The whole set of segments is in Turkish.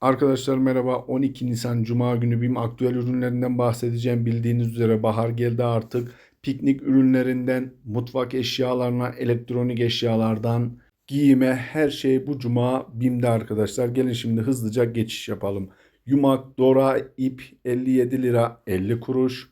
Arkadaşlar merhaba. 12 Nisan Cuma günü BİM aktüel ürünlerinden bahsedeceğim. Bildiğiniz üzere bahar geldi artık. Piknik ürünlerinden, mutfak eşyalarına, elektronik eşyalardan, giyime her şey bu cuma BİM'de arkadaşlar. Gelin şimdi hızlıca geçiş yapalım. Yumak, dora, ip 57 lira 50 kuruş.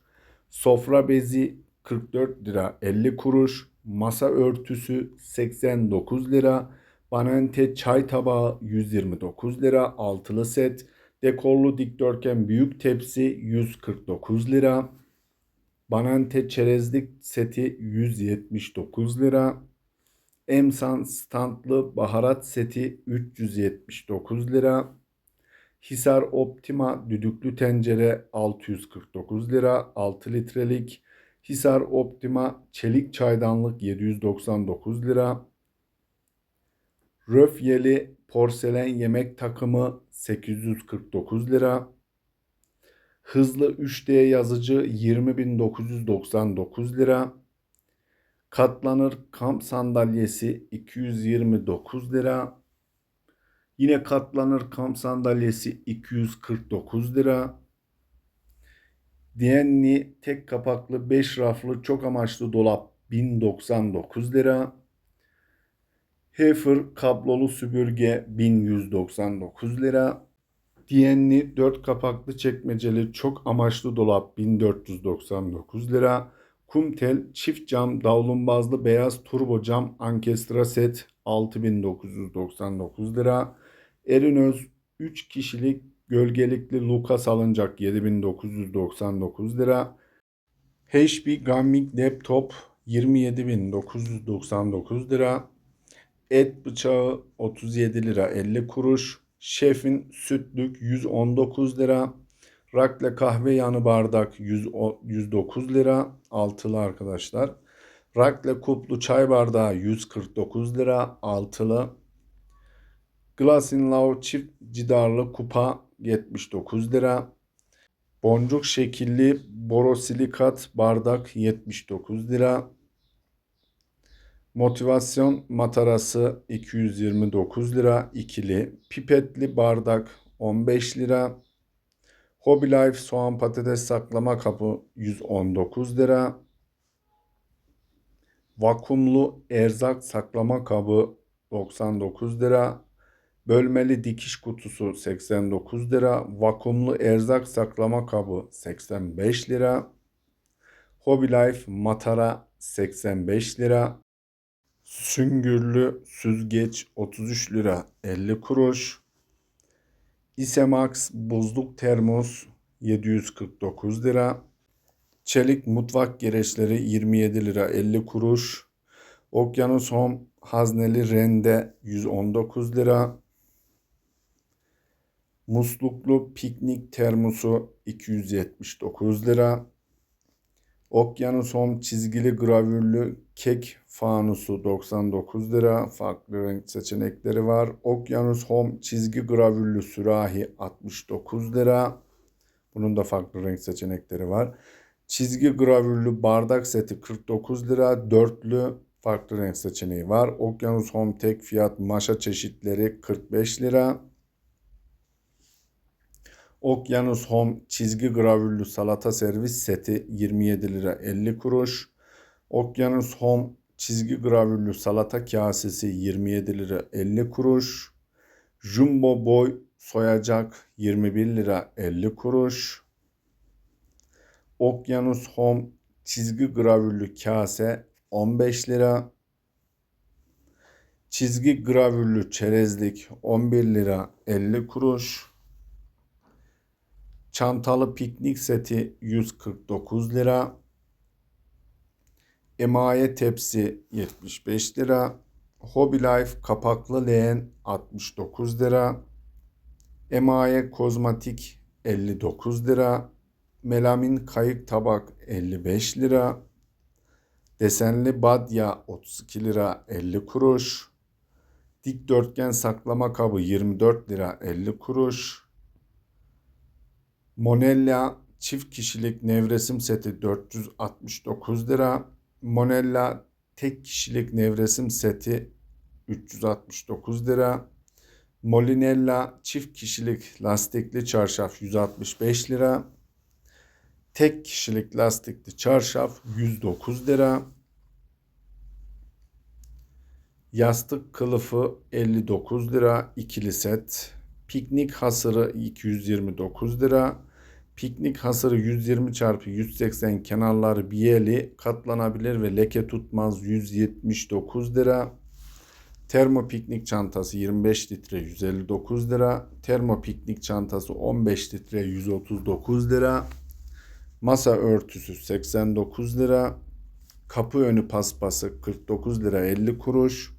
Sofra bezi 44 lira 50 kuruş. Masa örtüsü 89 lira. Banente çay tabağı 129 lira altılı set. Dekorlu dikdörtgen büyük tepsi 149 lira. Banente çerezlik seti 179 lira. Emsan standlı baharat seti 379 lira. Hisar Optima düdüklü tencere 649 lira 6 litrelik. Hisar Optima çelik çaydanlık 799 lira. Röfyeli porselen yemek takımı 849 lira. Hızlı 3D yazıcı 20.999 lira. Katlanır kamp sandalyesi 229 lira. Yine katlanır kamp sandalyesi 249 lira. Diyenli tek kapaklı 5 raflı çok amaçlı dolap 1099 lira. Heifer kablolu süpürge 1199 lira. Diyenli 4 kapaklı çekmeceli çok amaçlı dolap 1499 lira. Kumtel çift cam davlumbazlı beyaz turbo cam ankestra set 6999 lira. Erinöz 3 kişilik gölgelikli Luka salıncak 7999 lira. HP Gaming laptop 27999 lira. Et bıçağı 37 lira 50 kuruş. Şefin sütlük 119 lira. Rakle kahve yanı bardak 100, 109 lira. Altılı arkadaşlar. Rakle kuplu çay bardağı 149 lira. Altılı. Glass in Love çift cidarlı kupa 79 lira. Boncuk şekilli borosilikat bardak 79 lira. Motivasyon matarası 229 lira ikili. Pipetli bardak 15 lira. Hobby Life soğan patates saklama kabı 119 lira. Vakumlu erzak saklama kabı 99 lira. Bölmeli dikiş kutusu 89 lira. Vakumlu erzak saklama kabı 85 lira. Hobby Life matara 85 lira. Süngürlü süzgeç 33 lira 50 kuruş. Isemax buzluk termos 749 lira. Çelik mutfak gereçleri 27 lira 50 kuruş. Okyanus Home hazneli rende 119 lira. Musluklu piknik termosu 279 lira. Okyanus Home çizgili gravürlü kek fanusu 99 lira. Farklı renk seçenekleri var. Okyanus Home çizgi gravürlü sürahi 69 lira. Bunun da farklı renk seçenekleri var. Çizgi gravürlü bardak seti 49 lira. Dörtlü farklı renk seçeneği var. Okyanus Home tek fiyat maşa çeşitleri 45 lira. Okyanus Home çizgi gravürlü salata servis seti 27 lira 50 kuruş. Okyanus Home çizgi gravürlü salata kasesi 27 lira 50 kuruş. Jumbo Boy soyacak 21 lira 50 kuruş. Okyanus Home çizgi gravürlü kase 15 lira. Çizgi gravürlü çerezlik 11 lira 50 kuruş. Çantalı piknik seti 149 lira. Emaye tepsi 75 lira. Hobby Life kapaklı leğen 69 lira. Emaye kozmetik 59 lira. Melamin kayık tabak 55 lira. Desenli badya 32 lira 50 kuruş. Dikdörtgen saklama kabı 24 lira 50 kuruş. Monella çift kişilik nevresim seti 469 lira. Monella tek kişilik nevresim seti 369 lira. Molinella çift kişilik lastikli çarşaf 165 lira. Tek kişilik lastikli çarşaf 109 lira. Yastık kılıfı 59 lira ikili set. Piknik hasırı 229 lira. Piknik hasırı 120 çarpı 180 kenarları biyeli katlanabilir ve leke tutmaz 179 lira. Termo piknik çantası 25 litre 159 lira. Termo piknik çantası 15 litre 139 lira. Masa örtüsü 89 lira. Kapı önü paspası 49 lira 50 kuruş.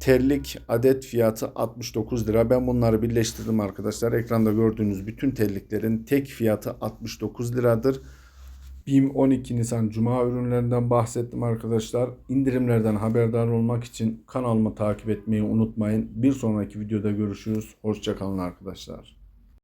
Terlik adet fiyatı 69 lira. Ben bunları birleştirdim arkadaşlar. Ekranda gördüğünüz bütün terliklerin tek fiyatı 69 liradır. BİM 12 Nisan Cuma ürünlerinden bahsettim arkadaşlar. İndirimlerden haberdar olmak için kanalımı takip etmeyi unutmayın. Bir sonraki videoda görüşürüz. Hoşçakalın arkadaşlar.